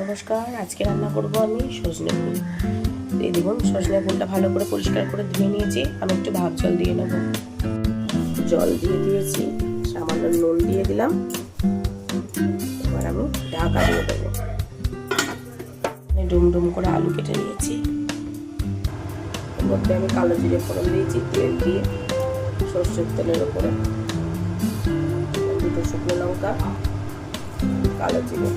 নমস্কার, আজকে রান্না করব আমি সজনে ফুল। এই দেখুন, সজনে ফুলটা ভালো করে পরিষ্কার করে ধুয়ে নিয়েছি। আমি একটু ভাব জল দিয়ে নেব। জল দিয়ে দিয়েছি, সামান্য নুন দিয়ে দিলাম। এবার আমি ঢাকা দিয়ে দেবো। ডুম ডুম করে আলু কেটে নিয়েছি। মধ্যে আমি কালো জিরে ফোড়ন দিয়েছি, তেল দিয়ে সর্ষের তেলের ওপরে। দুটো শুকনো লঙ্কা, কালো জিরে।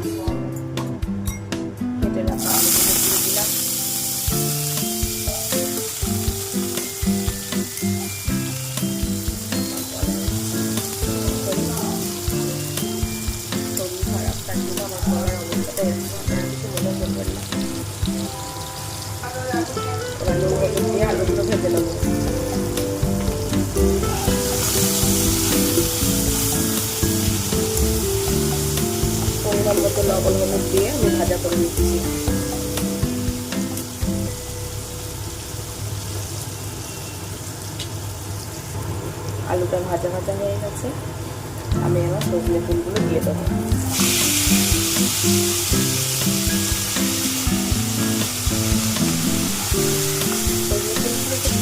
আলুগুলো ভেজে দিয়ে আমি ভাজা করে আলুটা ভাজা ভাজা হয়ে গেছে। আমি আমার সজনে ফুলগুলো দিয়ে দেবো।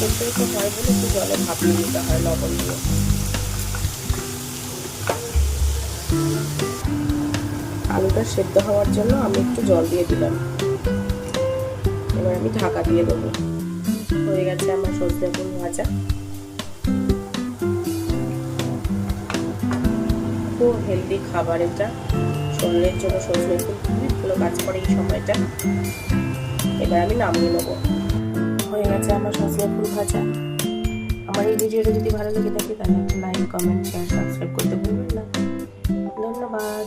একটু হয় বলে একটু জলে ভাপিয়ে নিতে হয়, লবণ দিয়ে। আলুটা সেদ্ধ হওয়ার জন্য আমি একটু জল দিয়ে দিলাম। এবার আমি ঢাকা দিয়ে দেবো। হয়ে গেছে আমার সজনে ফুল ভাজা। খুব হেলদি খাবার এটা। শরীরের জন্য সজনে ফুল খুবই ভালো কাজ করে এই সময়টা। এবার আমি নামিয়ে নেব। হয়ে গেছে আমার সসলা ফুল ভাজা। আমার এই ভিডিওটা যদি ভালো লেগে থাকে তাহলে একটা লাইক কমেন্ট শেয়ার সাবস্ক্রাইব করতে ভুলবেন না। ধন্যবাদ।